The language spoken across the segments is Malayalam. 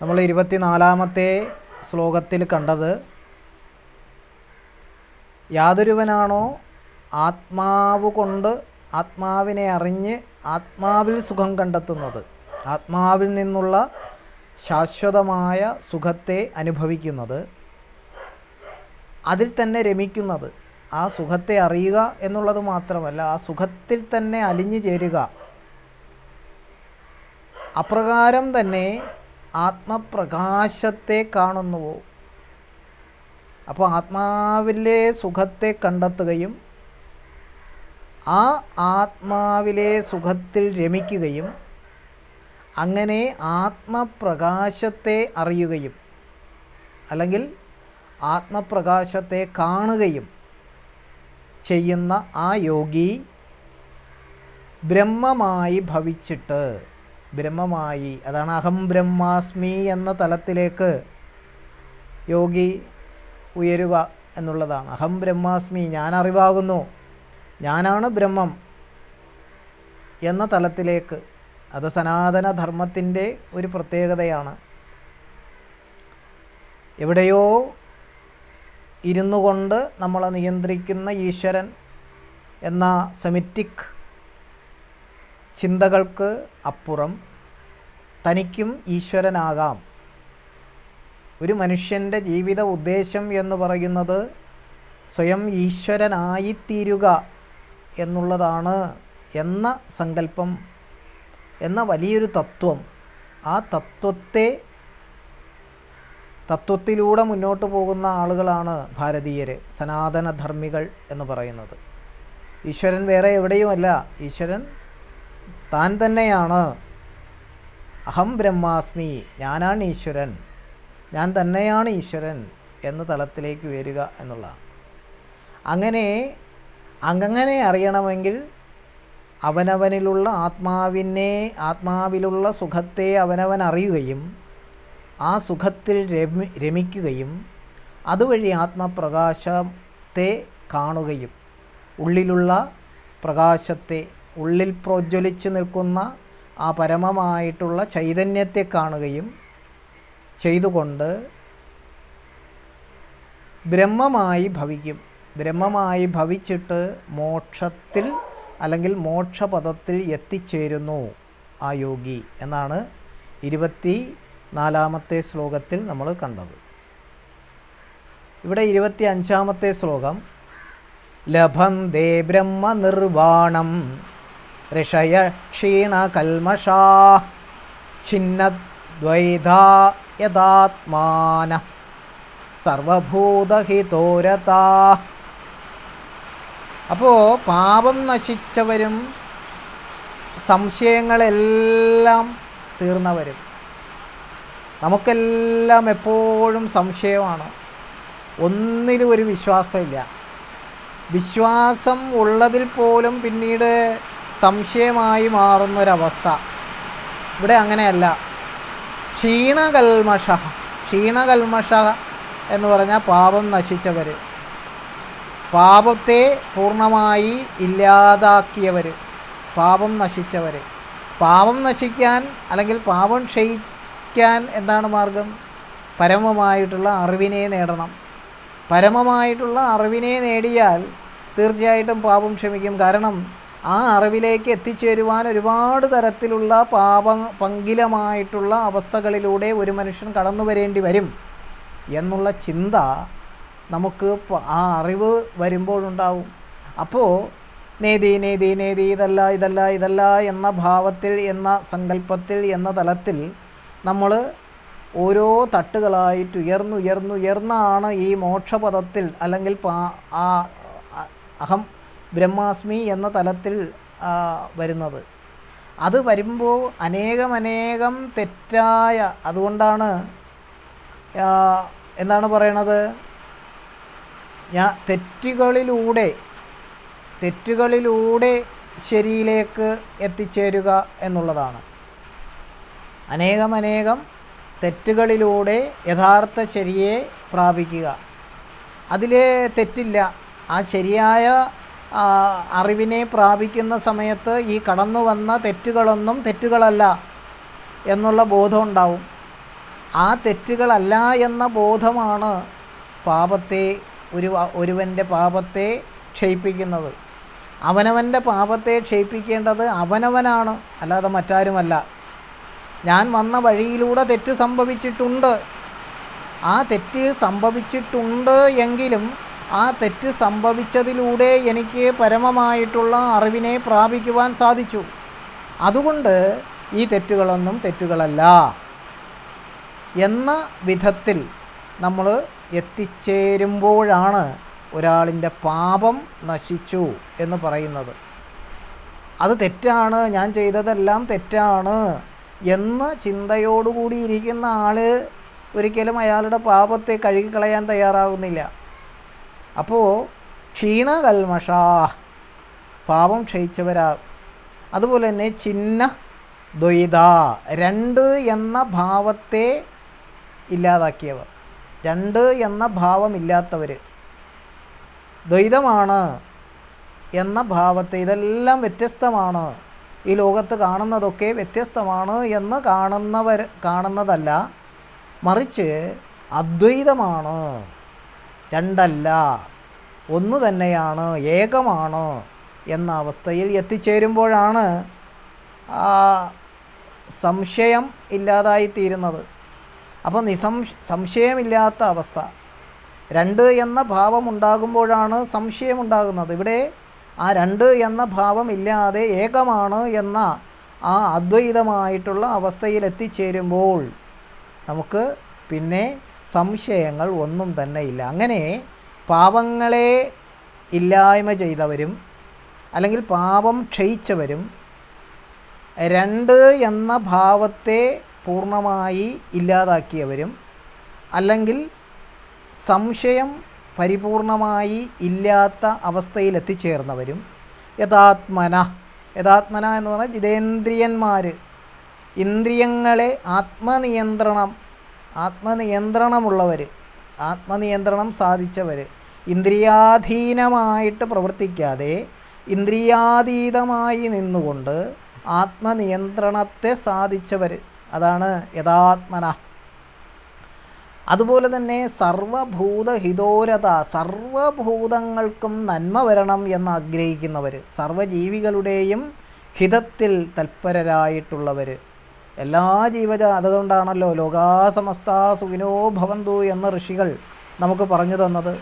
നമ്മൾ ഇരുപത്തിനാലാമത്തെ ശ്ലോകത്തിൽ കണ്ടത് യാതൊരുവനാണോ ആത്മാവ് കൊണ്ട് ആത്മാവിനെ അറിഞ്ഞ് ആത്മാവിൽ സുഖം കണ്ടെത്തുന്നത്? ആത്മാവിൽ നിന്നുള്ള ശാശ്വതമായ സുഖത്തെ അനുഭവിക്കുന്നത് അതിൽ തന്നെ രമിക്കുന്നത്. ആ സുഖത്തെ അറിയുക എന്നുള്ളത് മാത്രമല്ല ആ സുഖത്തിൽ തന്നെ അലിഞ്ഞു ചേരുക. അപ്രകാരം തന്നെ ആത്മപ്രകാശത്തെ കാണുന്നുവോ അപ്പോൾ ആത്മാവിലെ സുഖത്തെ കണ്ടെത്തുകയും ആ ആത്മാവിലെ സുഖത്തിൽ രമിക്കുകയും അങ്ങനെ ആത്മപ്രകാശത്തെ അറിയുകയും അല്ലെങ്കിൽ ആത്മപ്രകാശത്തെ കാണുകയും ചെയ്യുന്ന ആ യോഗി ബ്രഹ്മമായി ഭവിച്ചിട്ട് ബ്രഹ്മമായി. അതാണ് അഹം ബ്രഹ്മാസ്മി എന്ന തലത്തിലേക്ക് യോഗി ഉയരുക എന്നുള്ളതാണ്. അഹം ബ്രഹ്മാസ്മി ഞാൻ അറിവാകുന്നു ഞാനാണ് ബ്രഹ്മം എന്ന തലത്തിലേക്ക്. അത് സനാതന ധർമ്മത്തിന്റെ ഒരു പ്രത്യേകതയാണ്. എവിടെയോ ഇരുന്നു കൊണ്ട് നമ്മളെ നിയന്ത്രിക്കുന്ന ഈശ്വരൻ എന്ന സെമിറ്റിക് ചിന്തകൾക്ക് അപ്പുറം തനിക്കും ഈശ്വരനാകാം. ഒരു മനുഷ്യന്റെ ജീവിത ഉദ്ദേശം എന്ന് പറയുന്നത് സ്വയം ഈശ്വരനായിത്തീരുക എന്നുള്ളതാണ് എന്ന സങ്കല്പം എന്ന വലിയൊരു തത്വം. ആ തത്വത്തെ തത്വത്തിലൂടെ മുന്നോട്ട് പോകുന്ന ആളുകളാണ് ഭാരതീയർ സനാതനധർമ്മികൾ എന്ന് പറയുന്നത്. ഈശ്വരൻ വേറെ എവിടെയുമല്ല. ഈശ്വരൻ താൻ തന്നെയാണ്. അഹം ബ്രഹ്മാസ്മി ഞാനാണ് ഈശ്വരൻ. ഞാൻ തന്നെയാണ് ഈശ്വരൻ എന്ന തലത്തിലേക്ക് വരിക എന്നുള്ളതാണ് അങ്ങനെ അങ്ങനെ അറിയണമെങ്കിൽ അവനവനിലുള്ള ആത്മാവിനെ ആത്മാവിലുള്ള സുഖത്തെ അവനവൻ അറിയുകയും ആ സുഖത്തിൽ രമി രമിക്കുകയും അതുവഴി ആത്മപ്രകാശത്തെ കാണുകയും ഉള്ളിലുള്ള പ്രകാശത്തെ ഉള്ളിൽ പ്രോജ്വലിച്ച് നിൽക്കുന്ന ആ പരമമായിട്ടുള്ള ചൈതന്യത്തെ കാണുകയും ചെയ്തുകൊണ്ട് ബ്രഹ്മമായി ഭവിക്കും. ബ്രഹ്മമായി ഭവിച്ചിട്ട് മോക്ഷത്തിൽ അല്ലെങ്കിൽ മോക്ഷപദത്തിൽ എത്തിച്ചേരുന്നു ആ യോഗി എന്നാണ് ഇരുപത്തി നാലാമത്തെ ശ്ലോകത്തിൽ നമ്മൾ കണ്ടത്. ഇവിടെ ഇരുപത്തി അഞ്ചാമത്തെ ശ്ലോകം ലഭന്തേ ബ്രഹ്മനിർവാണം. ഋഷയ ക്ഷീണകൽമഷാ ഛിന്നദ്വൈധാ യഥാത്മാന സർവഭൂതഹിതോരതാ. അപ്പോൾ പാപം നശിച്ചവരും സംശയങ്ങളെല്ലാം തീർന്നവരും. നമുക്കെല്ലാം എപ്പോഴും സംശയമാണ്. ഒന്നിലും ഒരു വിശ്വാസമില്ല. വിശ്വാസം ഉള്ളതിൽ പോലും പിന്നീട് സംശയമായി മാറുന്നൊരവസ്ഥ. ഇവിടെ അങ്ങനെയല്ല. ക്ഷീണകൽമഷ ക്ഷീണകൽമഷ എന്ന് പറഞ്ഞാൽ പാപം നശിച്ചവർ പാപത്തെ പൂർണമായി ഇല്ലാതാക്കിയവർ പാപം നശിച്ചവർ പാപം നശിക്കാൻ അല്ലെങ്കിൽ പാപം ക്ഷയിക്കാൻ എന്താണ് മാർഗം? പരമമായിട്ടുള്ള അറിവിനെ നേടണം. പരമമായിട്ടുള്ള അറിവിനെ നേടിയാൽ തീർച്ചയായിട്ടും പാപം ക്ഷമിക്കും. കാരണം ആ അറിവിലേക്ക് എത്തിച്ചേരുവാൻ ഒരുപാട് തരത്തിലുള്ള പാപ പങ്കിലമായിട്ടുള്ള അവസ്ഥകളിലൂടെ ഒരു മനുഷ്യൻ കടന്നു വരേണ്ടി വരും എന്നുള്ള ചിന്ത നമുക്ക് ആ അറിവ് വരുമ്പോഴുണ്ടാവും. അപ്പോൾ നേതി നേതി നേതി ഇതല്ല ഇതല്ല ഇതല്ല എന്ന ഭാവത്തിൽ എന്ന സങ്കല്പത്തിൽ എന്ന തലത്തിൽ നമ്മൾ ഓരോ തട്ടുകളായിട്ട് ഉയർന്നുയർന്നുയർന്നാണ് ഈ മോക്ഷപഥത്തിൽ അല്ലെങ്കിൽ ആ അഹം ബ്രഹ്മാസ്മി എന്ന തലത്തിൽ വരുന്നത്. അത് വരുമ്പോൾ അനേകമനേകം അനേകം തെറ്റായ അതുകൊണ്ടാണ് എന്താണ് പറയണത്? ഞാൻ തെറ്റുകളിലൂടെ തെറ്റുകളിലൂടെ ശരിയിലേക്ക് എത്തിച്ചേരുക എന്നുള്ളതാണ്. അനേകമനേകം അനേകം തെറ്റുകളിലൂടെ യഥാർത്ഥ ശരിയെ പ്രാപിക്കുക. അതിൽ തെറ്റില്ല. ആ ശരിയായ അറിവിനെ പ്രാപിക്കുന്ന സമയത്ത് ഈ കടന്നു വന്ന തെറ്റുകളൊന്നും തെറ്റുകളല്ല എന്നുള്ള ബോധം ഉണ്ടാവും. ആ തെറ്റുകളല്ല എന്ന ബോധമാണ് പാപത്തെ ഒരു ഒരുവന്റെ പാപത്തെ ക്ഷയിപ്പിക്കുന്നത്. അവനവന്റെ പാപത്തെ ക്ഷയിപ്പിക്കേണ്ടത് അവനവനാണ് അല്ലാതെ മറ്റാരുമല്ല. ഞാൻ വന്ന വഴിയിലൂടെ തെറ്റ് സംഭവിച്ചിട്ടുണ്ട്. ആ തെറ്റ് സംഭവിച്ചിട്ടുണ്ട് എങ്കിലും ആ തെറ്റ് സംഭവിച്ചതിലൂടെ എനിക്ക് പരമമായിട്ടുള്ള അറിവിനെ പ്രാപിക്കുവാൻ സാധിച്ചു. അതുകൊണ്ട് ഈ തെറ്റുകളൊന്നും തെറ്റുകളല്ല എന്ന വിധത്തിൽ നമ്മൾ എത്തിച്ചേരുമ്പോഴാണ് ഒരാളിന്റെ പാപം നശിച്ചു എന്ന് പറയുന്നത്. അത് തെറ്റാണ് ഞാൻ ചെയ്തതെല്ലാം തെറ്റാണ് എന്ന ചിന്തയോടുകൂടി ഇരിക്കുന്ന ആൾ ഒരിക്കലും അയാളുടെ പാപത്തെ കഴുകിക്കളയാൻ തയ്യാറാകുന്നില്ല അപ്പോൾ ക്ഷീണകൽമഷാ പാപം ക്ഷയിച്ചവരാ. അതുപോലെ തന്നെ ചിഹ്ന ദ്വൈത രണ്ട് എന്ന ഭാവത്തെ ഇല്ലാതാക്കിയവർ രണ്ട് എന്ന ഭാവമില്ലാത്തവർ ദ്വൈതമാണ് എന്ന ഭാവത്തെ ഇതെല്ലാം വ്യത്യസ്തമാണ്. ഈ ലോകത്ത് കാണുന്നതൊക്കെ വ്യത്യസ്തമാണ് എന്ന് കാണുന്നവർ കാണുന്നതല്ല മറിച്ച് അദ്വൈതമാണ്. രണ്ടല്ല. ഒന്ന് തന്നെയാണ് ഏകമാണ് എന്ന അവസ്ഥയിൽ എത്തിച്ചേരുമ്പോഴാണ് സംശയം ഇല്ലാതായിത്തീരുന്നത്. അപ്പോൾ നിസം സംശയമില്ലാത്ത അവസ്ഥ. രണ്ട് എന്ന ഭാവം ഉണ്ടാകുമ്പോഴാണ് സംശയമുണ്ടാകുന്നത്. ഇവിടെ ആ രണ്ട് എന്ന ഭാവം ഇല്ലാതെ ഏകമാണ് എന്ന ആ അദ്വൈതമായിട്ടുള്ള അവസ്ഥയിൽ എത്തിച്ചേരുമ്പോൾ നമുക്ക് പിന്നെ സംശയങ്ങൾ ഒന്നും തന്നെ ഇല്ല. അങ്ങനെ പാപങ്ങളെ ഇല്ലായ്മ ചെയ്തവരും അല്ലെങ്കിൽ പാപം ക്ഷയിച്ചവരും രണ്ട് എന്ന ഭാവത്തെ പൂർണമായി ഇല്ലാതാക്കിയവരും അല്ലെങ്കിൽ സംശയം പരിപൂർണമായി ഇല്ലാത്ത അവസ്ഥയിൽ എത്തിച്ചേർന്നവരും യഥാത്മന യഥാത്മന എന്ന് പറഞ്ഞാൽ ജിതേന്ദ്രിയന്മാർ ഇന്ദ്രിയങ്ങളെ ആത്മനിയന്ത്രണം ആത്മനിയന്ത്രണമുള്ളവർ ആത്മനിയന്ത്രണം സാധിച്ചവർ ഇന്ദ്രിയാധീനമായിട്ട് പ്രവർത്തിക്കാതെ ഇന്ദ്രിയാതീതമായി നിന്നുകൊണ്ട് ആത്മനിയന്ത്രണത്തെ സാധിച്ചവർ അതാണ് യഥാത്മന. അതുപോലെ തന്നെ സർവഭൂതഹിതോരത സർവഭൂതങ്ങൾക്കും നന്മ വരണം എന്ന് ആഗ്രഹിക്കുന്നവർ സർവജീവികളുടെയും ഹിതത്തിൽ തൽപരരായിട്ടുള്ളവർ എല്ലാ ജീവജ അതുകൊണ്ടാണല്ലോ ലോകാസമസ്ത സുഖിനോ ഭവന്തു എന്ന ഋഷികൾ നമുക്ക് പറഞ്ഞു തന്നത്.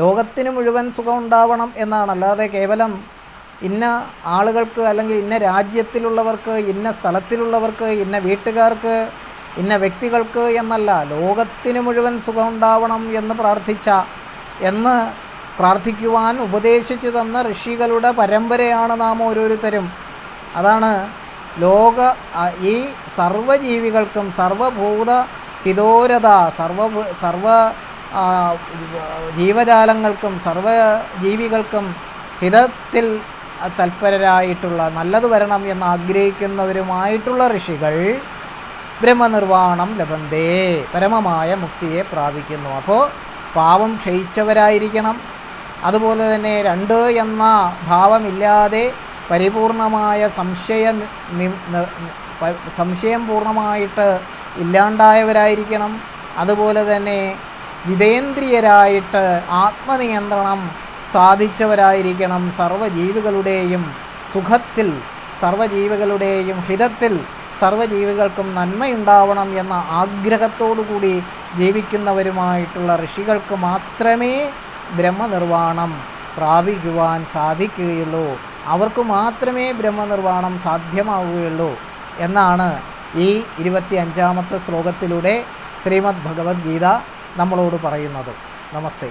ലോകത്തിന് മുഴുവൻ സുഖം ഉണ്ടാവണം എന്നാണ്. അല്ലാതെ കേവലം ഇന്ന ആളുകൾക്ക് അല്ലെങ്കിൽ ഇന്ന രാജ്യത്തിലുള്ളവർക്ക് ഇന്ന സ്ഥലത്തിലുള്ളവർക്ക് ഇന്ന വീട്ടുകാർക്ക് ഇന്ന വ്യക്തികൾക്ക് എന്നല്ല ലോകത്തിന് മുഴുവൻ സുഖം ഉണ്ടാവണം എന്ന് പ്രാർത്ഥിച്ച എന്ന് പ്രാർത്ഥിക്കുവാൻ ഉപദേശിച്ചു തന്ന ഋഷികളുടെ പരമ്പരയാണ് നാം ഓരോരുത്തരും. അതാണ് ലോക ഈ സർവജീവികൾക്കും സർവഭൂത ഹിതോരത സർവ സർവ ജീവജാലങ്ങൾക്കും ജീവജാലങ്ങൾക്കും സർവജീവികൾക്കും ഹിതത്തിൽ തൽപരരായിട്ടുള്ള നല്ലത് വരണം എന്ന് ആഗ്രഹിക്കുന്നവരുമായിട്ടുള്ള ഋഷികൾ ബ്രഹ്മനിർവാണം ലഭന്തേ പരമമായ മുക്തിയെ പ്രാപിക്കുന്നു. അപ്പോൾ പാവം ക്ഷയിച്ചവരായിരിക്കണം. അതുപോലെ തന്നെ രണ്ട് എന്ന ഭാവമില്ലാതെ പരിപൂർണമായ സംശയ സംശയം പൂർണമായിട്ട് ഇല്ലാണ്ടായവരായിരിക്കണം. അതുപോലെ തന്നെ ജിതേന്ദ്രിയരായിട്ട് ആത്മനിയന്ത്രണം സാധിച്ചവരായിരിക്കണം സർവജീവികളുടെയും സുഖത്തിൽ സർവജീവികളുടെയും ഹിതത്തിൽ സർവജീവികൾക്കും നന്മയുണ്ടാവണം എന്ന ആഗ്രഹത്തോടുകൂടി ജീവിക്കുന്നവരുമായിട്ടുള്ള ഋഷികൾക്ക് മാത്രമേ ബ്രഹ്മനിർവാണം പ്രാപിക്കുവാൻ സാധിക്കുകയുള്ളൂ. അവർക്ക് മാത്രമേ ബ്രഹ്മനിർവാണം സാധ്യമാവുകയുള്ളൂ എന്നാണ് ഈ ഇരുപത്തി അഞ്ചാമത്തെ ശ്ലോകത്തിലൂടെ ശ്രീമദ് ഭഗവത്ഗീത നമ്മളോട് പറയുന്നത്. നമസ്തേ.